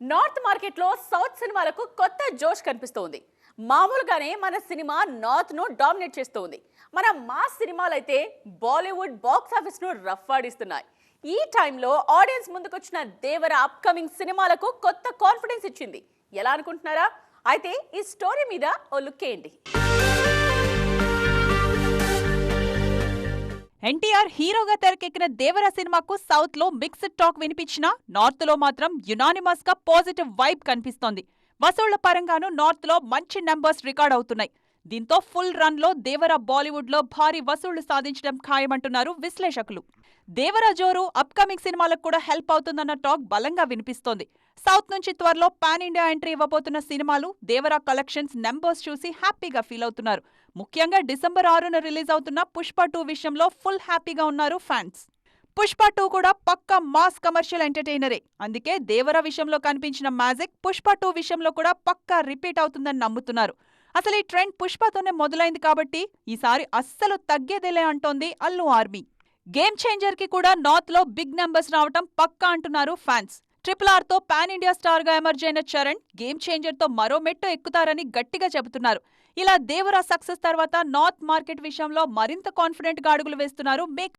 North మార్కెట్లో south సినిమాలకు కొత్త జోష్ కనిపిస్తోంది. మామూలుగానే మన సినిమా నార్త్ను డామినేట్ చేస్తోంది. మన మాస్ సినిమాలైతే బాలీవుడ్ బాక్స్ ఆఫీస్ను రఫ్ ఆడిస్తున్నాయి. ఈ టైంలో ఆడియన్స్ ముందుకొచ్చిన దేవర అప్కమింగ్ సినిమాలకు కొత్త కాన్ఫిడెన్స్ ఇచ్చింది. ఎలా అనుకుంటున్నారా? అయితే ఈ స్టోరీ మీద ఓ లుక్ వేయండి ఎన్టీఆర్ హీరోగా తెరకెక్కిన దేవర సినిమాకు సౌత్లో మిక్స్డ్ టాక్ వినిపించినా నార్త్లో మాత్రం యునానిమస్గా పాజిటివ్ వైబ్ కనిపిస్తోంది. వసూళ్ళ పరంగానూ నార్త్లో మంచి నంబర్స్ రికార్డ్ అవుతున్నాయి. దీంతో ఫుల్ రన్లో దేవర బాలీవుడ్లో భారీ వసూళ్ళు సాధించడం ఖాయమంటున్నారు విశ్లేషకులు. దేవర జోరు అప్కమింగ్ సినిమాలకు కూడా హెల్ప్ అవుతుందన్న టాక్ బలంగా వినిపిస్తోంది. సౌత్ నుంచి త్వరలో పాన్ ఇండియా ఎంట్రీ ఇవ్వబోతున్న సినిమాలు దేవరా కలెక్షన్స్ నెంబర్స్ చూసి హ్యాపీగా ఫీల్ అవుతున్నారు. ముఖ్యంగా డిసెంబర్ ఆరున రిలీజ్ అవుతున్న పుష్ప టూ విషయంలో ఫుల్ హ్యాపీగా ఉన్నారు ఫ్యాన్స్. పుష్ప టూ కూడా పక్కా మాస్ కమర్షియల్ ఎంటర్టైనరే. అందుకే దేవర విషయంలో కనిపించిన మ్యాజిక్ పుష్ప టూ విషయంలో కూడా పక్కా రిపీట్ అవుతుందని నమ్ముతున్నారు. అసలు ఈ ట్రెండ్ పుష్పతోనే మొదలైంది కాబట్టి ఈసారి అస్సలు తగ్గేదేలే అంటోంది అల్లు ఆర్మీ. గేమ్ చేంజర్కి కూడా నార్త్లో బిగ్ నెంబర్స్ రావటం పక్కా అంటున్నారు ఫ్యాన్స్. ట్రిపుల్ ఆర్తో పాన్ ఇండియా స్టార్గా ఎమర్జ్ అయిన చరణ్ గేమ్ చేంజర్తో మరో మెట్టు ఎక్కుతారని గట్టిగా చెబుతున్నారు. ఇలా దేవరా సక్సెస్ తర్వాత నార్త్ మార్కెట్ విషయంలో మరింత కాన్ఫిడెంట్గా అడుగులు వేస్తున్నారు మేక్